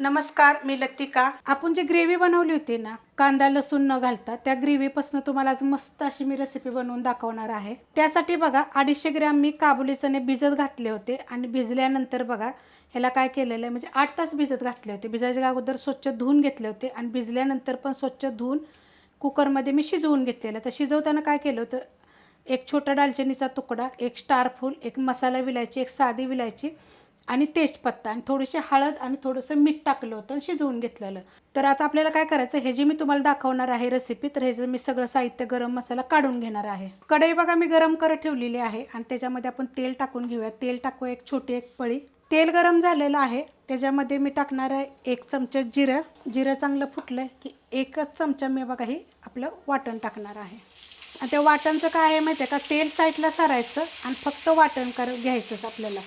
नमस्कार मी लतिका. आपण जी ग्रेव्ही बनवली होती ना कांदा लसूण न घालता त्या ग्रेव्हीपासून तुम्हाला आज मस्त अशी मी रेसिपी बनवून दाखवणार आहे. त्यासाठी बघा अडीचशे ग्रॅम मी काबुली चणे भिजत घातले होते. आणि भिजल्यानंतर बघा ह्याला काय केलेलं आहे म्हणजे आठ तास भिजत घातले होते. भिजायच्या अगोदर स्वच्छ धुवून घेतले होते. आणि भिजल्यानंतर पण स्वच्छ धुवून कुकरमध्ये मी शिजवून घेतलेलं. तर शिजवताना काय केलं होतं एक छोटा दालचिनीचा तुकडा एक स्टार फूल एक मसाला विलायची एक साधी विलायची आणि तेजपत्ता आणि थोडीशी हळद आणि थोडंसं मीठ टाकलं होतं आणि शिजवून घेतलेलं. तर आता आपल्याला काय करायचं हे जे मी तुम्हाला दाखवणार आहे रेसिपी तर हे जे मी सगळं साहित्य गरम मसाला काढून घेणार आहे. कढई बघा मी गरम करत ठेवलेली आहे आणि त्याच्यामध्ये आपण तेल टाकून घेऊया. तेल टाकू एक छोटी एक पळी. तेल गरम झालेलं आहे. त्याच्यामध्ये मी टाकणार आहे एक चमचा जिरं. जिरं चांगलं फुटलं की एकच चमचा मी बघा हे आपलं वाटण टाकणार आहे. आणि त्या वाटणचं काय आहे माहिती आहे का? तेल साईडला सारायचं आणि फक्त वाटण कर घ्यायचंच आपल्याला.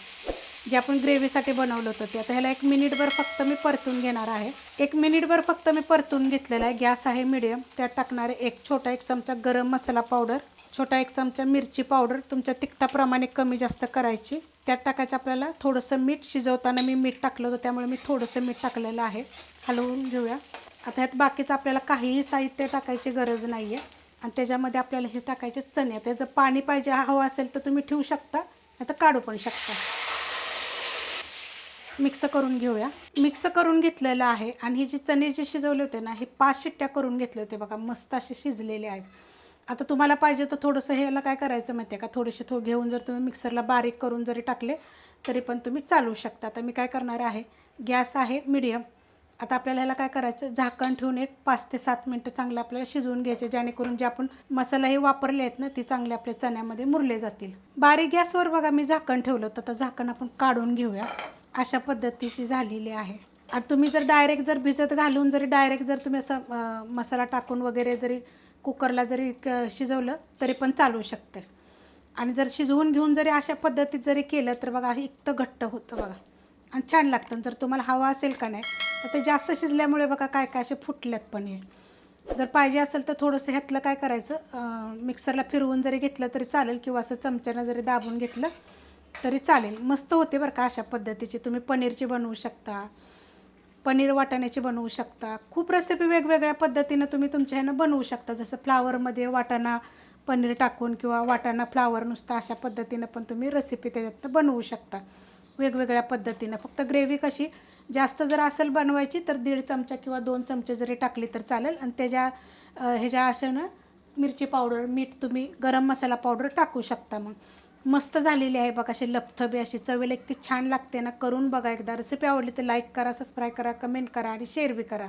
जे आपण ग्रेव्हीसाठी बनवलं होतं ते. आता ह्याला एक मिनिटभर फक्त मी परतून घेणार आहे. एक मिनिटभर फक्त मी परतून घेतलेला आहे. गॅस आहे मिडियम त्यात टाकणारे एक छोटा एक चमचा गरम मसाला पावडर छोटा एक चमचा मिरची पावडर तुमच्या तिखटाप्रमाणे कमी जास्त करायची. त्यात टाकायचं आपल्याला थोडंसं मीठ. शिजवताना मी मीठ टाकलं होतं त्यामुळे मी थोडंसं मीठ टाकलेलं आहे. हलवून घेऊया. आता ह्यात बाकीचं आपल्याला काहीही साहित्य टाकायची गरज नाही आहे आणि त्याच्यामध्ये आपल्याला हे टाकायचे चणे. त्याचं पाणी पाहिजे हवं असेल तर तुम्ही ठेवू शकता नाही तर काढू पण शकता. मिक्स करून घेऊया. मिक्स करून घेतलेलं आहे आणि हे जे चणे जे शिजवले होते ना हे पाच शिट्ट्या करून घेतले होते बघा मस्त असे शिजलेले आहेत. आता तुम्हाला पाहिजे तर थोडंसं ह्याला काय करायचं माहिती आहे का? थोडेसे थो घेऊन जर तुम्ही मिक्सरला बारीक करून जरी टाकले तरी पण तुम्ही चालवू शकता. आता मी काय करणार आहे गॅस आहे मिडियम. आता आपल्याला ह्याला काय करायचं झाकण ठेवून एक पाच ते सात मिनटं चांगलं आपल्याला शिजवून घ्यायचे जेणेकरून जे आपण मसालाही वापरले आहेत ना ते चांगले आपल्या चण्यामध्ये मुरले जातील. बारीक गॅसवर बघा मी झाकण ठेवलं होतं तर झाकण आपण काढून घेऊया. अशा पद्धतीची झालेली आहे. आणि तुम्ही जर डायरेक्ट जर भिजत घालून जरी डायरेक्ट जर तुम्ही असं मसाला टाकून वगैरे जरी कुकरला जरी क- शिजवलं तरी पण चालू शकते. आणि जर शिजवून घेऊन जरी अशा पद्धतीत जरी केलं तर बघा हे इतकं घट्ट होतं बघा. आणि छान लागतं. जर तुम्हाला हवा असेल का नाही तर ते जास्त शिजल्यामुळे बघा काय काय असे फुटल्यात पण हे. जर पाहिजे असेल तर थोडंसं ह्यातलं काय करायचं मिक्सरला फिरवून जरी घेतलं तरी चालेल किंवा असं चमच्यानं जरी दाबून घेतलं तरी चालेल. मस्त होते बरं का अशा पद्धतीची. तुम्ही पनीरची बनवू शकता. पनीर वाटाण्याची बनवू शकता. खूप रेसिपी वेगवेगळ्या पद्धतीनं तुम्ही तुमच्या ह्यानं बनवू शकता. जसं फ्लावरमध्ये वाटाणा पनीर टाकून किंवा वाटाणा फ्लावर नुसतं अशा पद्धतीनं पण तुम्ही रेसिपी त्याच्यात बनवू शकता. वेगवेगळ्या पद्धतीनं. फक्त ग्रेव्ही कशी जास्त जर असेल बनवायची तर दीड चमचा किंवा दोन चमचे जरी टाकली तर चालेल. आणि त्याच्या ह्याच्या अशा ना मिरची पावडर मीठ तुम्ही गरम मसाला पावडर टाकू शकता मग. मस्त झालेली आहे बघा अशी लपथबी अशी चवेल एक ती छान लागते ना. करून बघा एकदा. रेसिपी आवडली तर लाईक करा सबस्क्राईब करा कमेंट करा आणि शेअर बी करा.